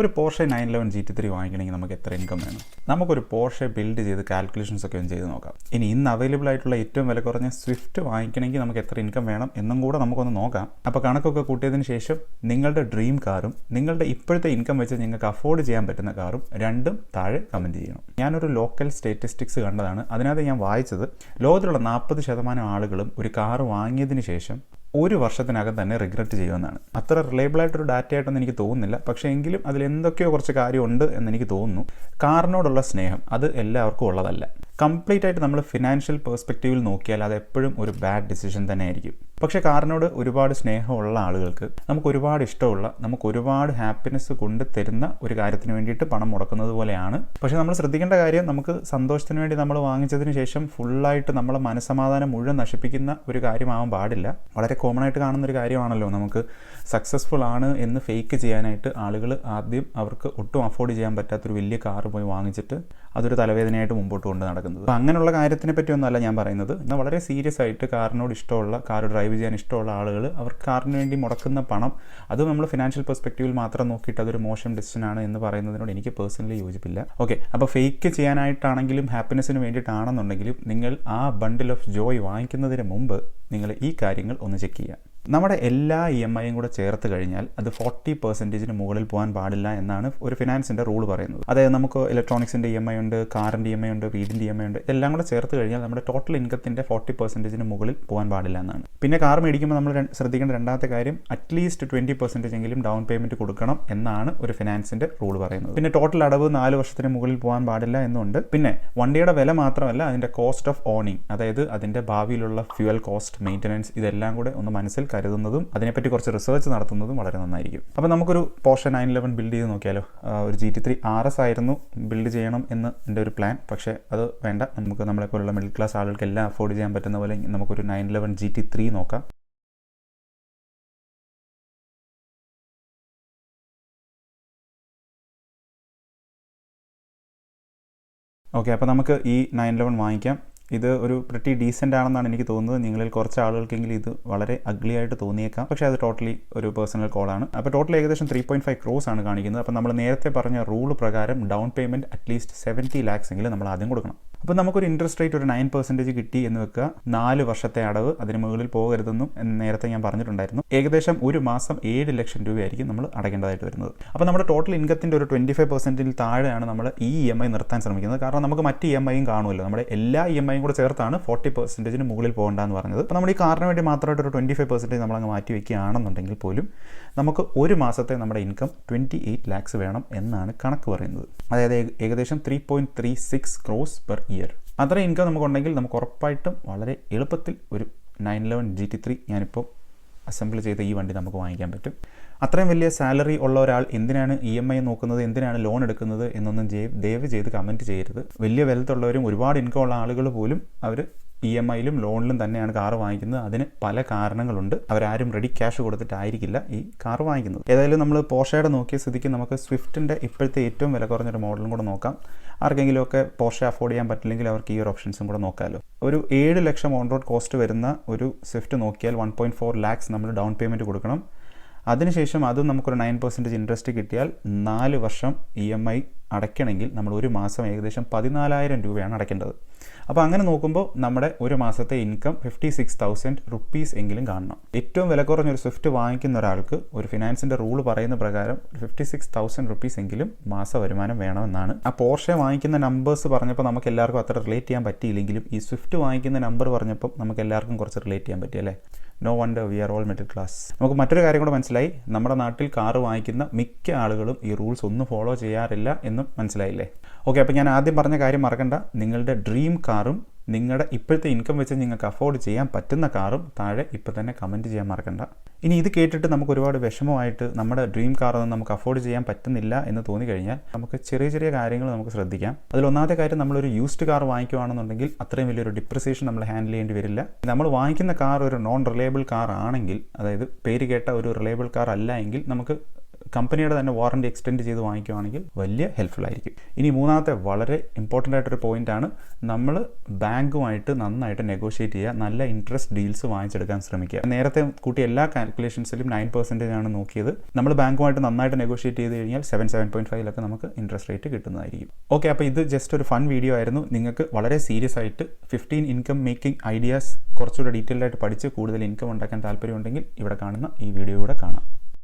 ഒരു Porsche nine eleven G T three വാങ്ങിക്കണമെങ്കിൽ നമുക്ക് എത്ര ഇൻകം വേണം? നമുക്കൊരു പോർഷെ ബിൽഡ് ചെയ്ത് കാൽക്കുലേഷൻസ് ഒക്കെ ഒന്ന് ചെയ്ത് നോക്കാം. ഇനി ഇന്ന് അവൈലബിൾ ആയിട്ടുള്ള ഏറ്റവും വില കുറഞ്ഞ സ്വിഫ്റ്റ് വാങ്ങിക്കണമെങ്കിൽ നമുക്ക് എത്ര ഇൻകം വേണം എന്നും കൂടെ നമുക്കൊന്ന് നോക്കാം. അപ്പോൾ കണക്കൊക്കെ കൂട്ടിയതിന് ശേഷം നിങ്ങളുടെ ഡ്രീം കാറും നിങ്ങളുടെ ഇപ്പോഴത്തെ ഇൻകം വെച്ച് നിങ്ങൾക്ക് അഫോർഡ് ചെയ്യാൻ പറ്റുന്ന കാറും രണ്ടും താഴെ കമന്റ് ചെയ്യണം. ഞാനൊരു ലോക്കൽ സ്റ്റേറ്റിസ്റ്റിക്സ് കണ്ടതാണ്. അതിനകത്ത് ഞാൻ വായിച്ചത് ലോകത്തിലുള്ള നാൽപ്പത് ശതമാനം ആളുകളും ഒരു കാറ് വാങ്ങിയതിന് ശേഷം ഒരു വർഷത്തിനകം തന്നെ റിഗ്രറ്റ് ചെയ്യുമെന്നാണ്. അത്ര റിലയബിൾ ആയിട്ടൊരു ഡാറ്റ ആയിട്ടൊന്നും എനിക്ക് തോന്നുന്നില്ല. പക്ഷേ എങ്കിലും അതിൽ എന്തൊക്കെയോ കുറച്ച് കാര്യമുണ്ട് എന്ന് എനിക്ക് തോന്നുന്നു. കാറിനോടുള്ള സ്നേഹം അത് എല്ലാവർക്കും ഉള്ളതല്ല. കംപ്ലീറ്റ് ആയിട്ട് നമ്മൾ ഫിനാൻഷ്യൽ പെർസ്പെക്റ്റീവിൽ നോക്കിയാൽ അത് എപ്പോഴും ഒരു ബാഡ് ഡിസിഷൻ തന്നെ ആയിരിക്കും പക്ഷേ കാറിനോട് ഒരുപാട് സ്നേഹമുള്ള ആളുകൾക്ക് നമുക്ക് ഒരുപാട് ഇഷ്ടമുള്ള നമുക്ക് ഒരുപാട് ഹാപ്പിനെസ് കൊണ്ട് തരുന്ന ഒരു കാര്യത്തിന് വേണ്ടിയിട്ട് പണം മുടക്കുന്നത് പോലെയാണ്. പക്ഷേ നമ്മൾ ശ്രദ്ധിക്കേണ്ട കാര്യം നമുക്ക് സന്തോഷത്തിന് വേണ്ടി നമ്മൾ വാങ്ങിച്ചതിന് ശേഷം ഫുള്ളായിട്ട് നമ്മളെ മനസമാധാനം മുഴുവൻ നശിപ്പിക്കുന്ന ഒരു കാര്യമാവാൻ പാടില്ല. വളരെ കോമൺ ആയിട്ട് കാണുന്ന ഒരു കാര്യമാണല്ലോ നമുക്ക് സക്സസ്ഫുൾ ആണ് എന്ന് ഫേക്ക് ചെയ്യാനായിട്ട് ആളുകൾ ആദ്യം അവർക്ക് ഒട്ടും അഫോർഡ് ചെയ്യാൻ പറ്റാത്തൊരു വലിയ കാർ പോയി വാങ്ങിച്ചിട്ട് അതൊരു തലവേദനയായിട്ട് മുമ്പോട്ട് കൊണ്ട് നടക്കുന്നത്. അപ്പോൾ അങ്ങനെയുള്ള കാര്യത്തിനെ പറ്റിയൊന്നുമല്ല ഞാൻ പറയുന്നത്. എന്നാൽ വളരെ സീരിയസ് ആയിട്ട് കാറിനോട് ഇഷ്ടമുള്ള കാർ ഡ്രൈവ് ചെയ്യാൻ ഇഷ്ടമുള്ള ആളുകൾ അവർ കാറിന് വേണ്ടി മുടക്കുന്ന പണം അത് നമ്മൾ ഫിനാൻഷ്യൽ പെർസ്പെക്റ്റീവിൽ മാത്രം നോക്കിയിട്ട് അതൊരു മോശം ഡിസിഷൻ ആണ് എന്ന് പറയുന്നതിനോട് എനിക്ക് പേഴ്സണലി യോജിപ്പില്ല. ഓക്കെ അപ്പോൾ ഫേക്ക് ചെയ്യാനായിട്ടാണെങ്കിലും ഹാപ്പിനെസ്സിന് വേണ്ടിയിട്ടാണെന്നുണ്ടെങ്കിലും നിങ്ങൾ ആ ബണ്ടിൽ ഓഫ് ജോയ് വാങ്ങിക്കുന്നതിന് മുമ്പ് നിങ്ങൾ ഈ കാര്യങ്ങൾ ഒന്ന് ചെക്ക് ചെയ്യുക. നമ്മുടെ എല്ലാ ഇ എം ഐയും കൂടെ ചേർത്ത് കഴിഞ്ഞാൽ അത് ഫോർട്ടി പെർസെന്റേജിന് മുകളിൽ പോകാൻ പാടില്ല എന്നാണ് ഒരു ഫിനാൻസിന്റെ റൂൾ പറയുന്നത്. അതായത് നമുക്ക് ഇലക്ട്രോണിക്സിന്റെ ഇ എം ഐ ഉണ്ട് കാറിന്റെ ഇ എം ഐ ഉണ്ട് വീടിന്റെ ഇ എം ഐ ഉണ്ട് എല്ലാം കൂടെ ചേർത്ത് കഴിഞ്ഞാൽ നമ്മുടെ ടോട്ടൽ ഇൻകത്തിന്റെ ഫോർട്ടി പെർസെന്റേജിന് മുകളിൽ പോകാൻ പാടില്ല എന്നാണ്. പിന്നെ കാർ മേടിക്കുമ്പോൾ നമ്മൾ ശ്രദ്ധിക്കേണ്ട രണ്ടാമത്തെ കാര്യം അറ്റ്ലീസ്റ്റ് ട്വന്റി പെർസെന്റേജ് എങ്കിലും ഡൗൺ പേയ്മെന്റ് കൊടുക്കണം എന്നാണ് ഒരു ഫിനാൻസിന്റെ റൂൾ പറയുന്നത്. പിന്നെ ടോട്ടൽ അടവ് നാല് വർഷത്തിന് മുകളിൽ പോകാൻ പാടില്ല എന്നുണ്ട്. പിന്നെ വണ്ടിയുടെ വില മാത്രമല്ല അതിന്റെ കോസ്റ്റ് ഓഫ് ഓണിങ് അതായത് അതിന്റെ ഭാവിയിലുള്ള ഫ്യുവൽ കോസ്റ്റ് മെയിന്റനൻസ് ഇതെല്ലാം കൂടെ ഒന്ന് മനസ്സിൽ കരുതുന്നതും അതിനെപ്പറ്റി കുറച്ച് റിസർച്ച് നടത്തുന്നതും വളരെ നന്നായിരിക്കും. അപ്പോൾ നമുക്കൊരു പോഷൻ നയൻ ഇലവൻ ബിൽഡ് ചെയ്ത് നോക്കിയാലോ? ഒരു G T three R S ആയിരുന്നു ബിൽഡ് ചെയ്യണം എന്ന് എന്റെ ഒരു പ്ലാൻ പക്ഷേ അത് വേണ്ട നമുക്ക് നമ്മളെപ്പോലുള്ള മിഡിൽ ക്ലാസ് ആളുകൾക്ക് എല്ലാം അഫോർഡ് ചെയ്യാൻ പറ്റുന്ന പോലെ നമുക്കൊരു nine eleven G T three നോക്കാം. ഓക്കെ അപ്പോൾ നമുക്ക് ഈ നയൻ ലെവൻ വാങ്ങിക്കാം. ഇത് ഒരു പ്രിറ്റി ഡീസന്റ് ആണെന്നാണ് എനിക്ക് തോന്നുന്നത്. നിങ്ങളിൽ കുറച്ച് ആളുകൾക്കെങ്കിലും ഇത് വളരെ അഗ്ലി ആയിട്ട് തോന്നിയേക്കാം. പക്ഷേ അത് ടോട്ടലി ഒരു പേഴ്സണൽ കോളാണ് അപ്പോൾ ടോട്ടൽ ഏകദേശം ത്രീ പോയിന്റ് ഫൈവ് ക്രോസ് ആണ് കാണിക്കുന്നത്. അപ്പോൾ നമ്മൾ നേരത്തെ പറഞ്ഞ റൂൾ പ്രകാരം down payment at least seventy lakhs എങ്കിലും നമ്മൾ ആദ്യം കൊടുക്കണം. അപ്പോൾ നമുക്കൊരു ഇൻട്രസ്റ്റ് റേറ്റ് ഒരു നയൻ പെർസെന്റേജ് കിട്ടി എന്ന് വെക്കുക. നാല് വർഷത്തെ അടവ് അതിന് മുകളിൽ പോകരുതെന്നും നേരത്തെ ഞാൻ പറഞ്ഞിട്ടുണ്ടായിരുന്നു. ഏകദേശം ഒരു മാസം ഏഴ് ലക്ഷം രൂപയായിരിക്കും നമ്മൾ അടയ്ക്കേണ്ടതായിട്ട് വരുന്നത്. അപ്പോൾ നമ്മുടെ ടോട്ടൽ ഇൻകത്തിന്റെ ഒരു ട്വന്റി ഫൈവ് പെർസെന്റിൽ താഴെയാണ് നമ്മൾ ഈ ഇ എം ഐ നിർത്താൻ ശ്രമിക്കുന്നത്. കാരണം നമുക്ക് മറ്റ് ഇ എം ഐയും കാണുമല്ലോ. നമ്മുടെ എല്ലാ ഇ എം ഐയും കൂടെ ചേർത്താണ് ഫോർട്ടി പെർസെന്റേജിന് മുകളിൽ പോകേണ്ടതെന്ന് പറഞ്ഞത്. അപ്പോൾ നമ്മൾ ഈ കാറിന് വേണ്ടി മാത്രമായിട്ട് ഒരു ട്വന്റി ഫൈവ് പെർസെന്റേജ് നമ്മളങ്ങ് മാറ്റി വയ്ക്കുകയാണെന്നുണ്ടെങ്കിൽ പോലും നമുക്ക് ഒരു മാസത്തെ നമ്മുടെ ഇൻകം ട്വന്റി എയ്റ്റ് ലാക്സ് വേണം എന്നാണ് കണക്ക് പറയുന്നത്. അതായത് ഏകദേശം three point three six crores per year അത്ര ഇൻകം നമുക്കുണ്ടെങ്കിൽ നമുക്ക് ഉറപ്പായിട്ടും വളരെ എളുപ്പത്തിൽ ഒരു nine eleven G T three ഞാനിപ്പോൾ അസംബിൾ ചെയ്ത ഈ വണ്ടി നമുക്ക് വാങ്ങിക്കാൻ പറ്റും. അത്രയും വലിയ സാലറി ഉള്ള ഒരാൾ എന്തിനാണ് ഇ എം ഐ നോക്കുന്നത് എന്തിനാണ് ലോൺ എടുക്കുന്നത് എന്നൊന്നും ദയവ് ചെയ്ത് കമന്റ് ചെയ്യരുത്. വലിയ വെൽത്തുള്ളവരും ഒരുപാട് ഇൻകം ഉള്ള ആളുകൾ പോലും അവർ ഇ എം ഐയിലും ലോണിലും തന്നെയാണ് കാർ വാങ്ങിക്കുന്നത്. അതിന് പല കാരണങ്ങളുണ്ട്. അവരാരും റെഡി ക്യാഷ് കൊടുത്തിട്ടായിരിക്കില്ല ഈ കാർ വാങ്ങിക്കുന്നത്. ഏതായാലും നമ്മൾ പോഷയുടെ നോക്കിയ സ്ഥിതിക്ക് നമുക്ക് സ്വിഫ്റ്റിന്റെ ഇപ്പോഴത്തെ ഏറ്റവും വില കുറഞ്ഞൊരു മോഡലും കൂടെ നോക്കാം. ആർക്കെങ്കിലും ഒക്കെ പോഷെ അഫോർഡ് ചെയ്യാൻ പറ്റില്ലെങ്കിൽ അവർക്ക് ഈ ഒരു ഓപ്ഷൻസും കൂടെ നോക്കാമല്ലോ ഒരു ഏഴ് ലക്ഷം ഓൺ റോഡ് കോസ്റ്റ് വരുന്ന ഒരു സ്വിഫ്റ്റ് നോക്കിയാൽ വൺ പോയിന്റ് ഫോർ ലാക്സ് നമ്മൾ ഡൗൺ പേയ്മെന്റ് കൊടുക്കണം. അതിനുശേഷം അതും നമുക്കൊരു നയൻ പെർസെന്റേജ് ഇൻട്രസ്റ്റ് കിട്ടിയാൽ നാല് വർഷം ഇ എം ഐ അടയ്ക്കണമെങ്കിൽ നമ്മൾ ഒരു മാസം ഏകദേശം പതിനാലായിരം രൂപയാണ് അടയ്ക്കേണ്ടത്. അപ്പോൾ അങ്ങനെ നോക്കുമ്പോൾ നമ്മുടെ ഒരു മാസത്തെ income fifty six thousand rupees എങ്കിലും കാണണം. ഏറ്റവും വില കുറഞ്ഞ ഒരു സ്വിഫ്റ്റ് വാങ്ങിക്കുന്ന ഒരാൾക്ക് ഒരു ഫിനാൻസിന്റെ റൂൾ പറയുന്ന പ്രകാരം ഫിഫ്റ്റി സിക്സ് തൗസൻഡ് റുപ്പീസ് എങ്കിലും മാസ വരുമാനം വേണമെന്നാണ്. ആ പോർഷെ വാങ്ങിക്കുന്ന നമ്പേഴ്സ് പറഞ്ഞപ്പോൾ നമുക്ക് എല്ലാവർക്കും അത്ര റിലേറ്റ് ചെയ്യാൻ പറ്റിയില്ലെങ്കിലും ഈ സ്വിഫ്റ്റ് വാങ്ങിക്കുന്ന നമ്പർ പറഞ്ഞപ്പോൾ നമുക്ക് എല്ലാവർക്കും കുറച്ച് റിലേറ്റ് ചെയ്യാൻ പറ്റി അല്ലേ? No wonder we are all middle class നമുക്ക് മറ്റൊരു കാര്യം കൂടെ മനസ്സിലായി. നമ്മുടെ നാട്ടിൽ കാറ് വാങ്ങിക്കുന്ന മിക്ക ആളുകളും ഈ റൂൾസ് ഒന്നും ഫോളോ ചെയ്യാറില്ല എന്നും മനസ്സിലായില്ലേ? ഓക്കെ അപ്പോൾ ഞാൻ ആദ്യം പറഞ്ഞ കാര്യം മറക്കണ്ട. നിങ്ങളുടെ ഡ്രീം കാറും നിങ്ങളുടെ ഇപ്പോഴത്തെ ഇൻകം വെച്ച് നിങ്ങൾക്ക് അഫോർഡ് ചെയ്യാൻ പറ്റുന്ന കാറും താഴെ ഇപ്പോൾ തന്നെ കമന്റ് ചെയ്യാൻ മറക്കണ്ട. ഇനി ഇത് കേട്ടിട്ട് നമുക്ക് ഒരുപാട് വിഷമമായിട്ട് നമ്മുടെ ഡ്രീം കാറൊന്നും നമുക്ക് അഫോർഡ് ചെയ്യാൻ പറ്റുന്നില്ല എന്ന് തോന്നി കഴിഞ്ഞാൽ നമുക്ക് ചെറിയ ചെറിയ കാര്യങ്ങൾ നമുക്ക് ശ്രദ്ധിക്കാം. അതിൽ ഒന്നാമത്തെ കാര്യം നമ്മളൊരു യൂസ്ഡ് കാർ വാങ്ങിക്കുകയാണെന്നുണ്ടെങ്കിൽ അത്രയും വലിയൊരു ഡിപ്രിസിയേഷൻ നമ്മൾ ഹാൻഡിൽ ചെയ്യേണ്ടി വരില്ല. നമ്മൾ വാങ്ങിക്കുന്ന കാർ ഒരു നോൺ റിലയബിൾ കാർ ആണെങ്കിൽ അതായത് പേര് കേട്ട ഒരു റിലയബിൾ കാർ അല്ല എങ്കിൽ നമുക്ക് കമ്പനിയുടെ തന്നെ വാറണ്ടി എക്സ്റ്റെൻഡ് ചെയ്ത് വാങ്ങിക്കുവാണെങ്കിൽ വലിയ ഹെൽപ്ഫുൾ ആയിരിക്കും. ഇനി മൂന്നാമത്തെ വളരെ ഇമ്പോർട്ടന്റ് ആയിട്ടൊരു ആണ്. നമ്മൾ ബാങ്കുമായിട്ട് നന്നായിട്ട് നെഗോഷിയേറ്റ് ചെയ്യുക നല്ല ഇൻട്രസ്റ്റ് ഡീൽസ് വാങ്ങിച്ചെടുക്കാൻ ശ്രമിക്കുക. നേരത്തെ കൂട്ടി എല്ലാ കാൽക്കുലേഷൻസിലും നയൻ പെർസെന്റേജ് ആണ് നോക്കിയത്. നമ്മൾ ബാങ്കുമായിട്ട് നന്നായിട്ട് നെഗോഷിയേറ്റ് ചെയ്ത് കഴിഞ്ഞാൽ സെവൻ സെവൻ പോയിന്റ് ഫൈവിലൊക്കെ നമുക്ക് ഇൻട്രസ്റ്റ് റേറ്റ് കിട്ടുന്നതായിരിക്കും. ഓക്കെ അപ്പോൾ ഇത് ജസ്റ്റ് ഒരു ഫൺ വീഡിയോ ആയിരുന്നു. നിങ്ങൾക്ക് വളരെ സീരിയസ് ആയിട്ട് ഫിഫ്റ്റീൻ ഇൻകം മേക്കിംഗ് ഐഡിയാസ് കുറച്ചുകൂടെ ഡീറ്റെയിൽഡ് ആയിട്ട് പഠിച്ച് കൂടുതൽ ഇൻകം ഉണ്ടാക്കാൻ താല്പര്യമുണ്ടെങ്കിൽ ഇവിടെ കാണുന്ന ഈ വീഡിയോ കൂടെ കാണാം.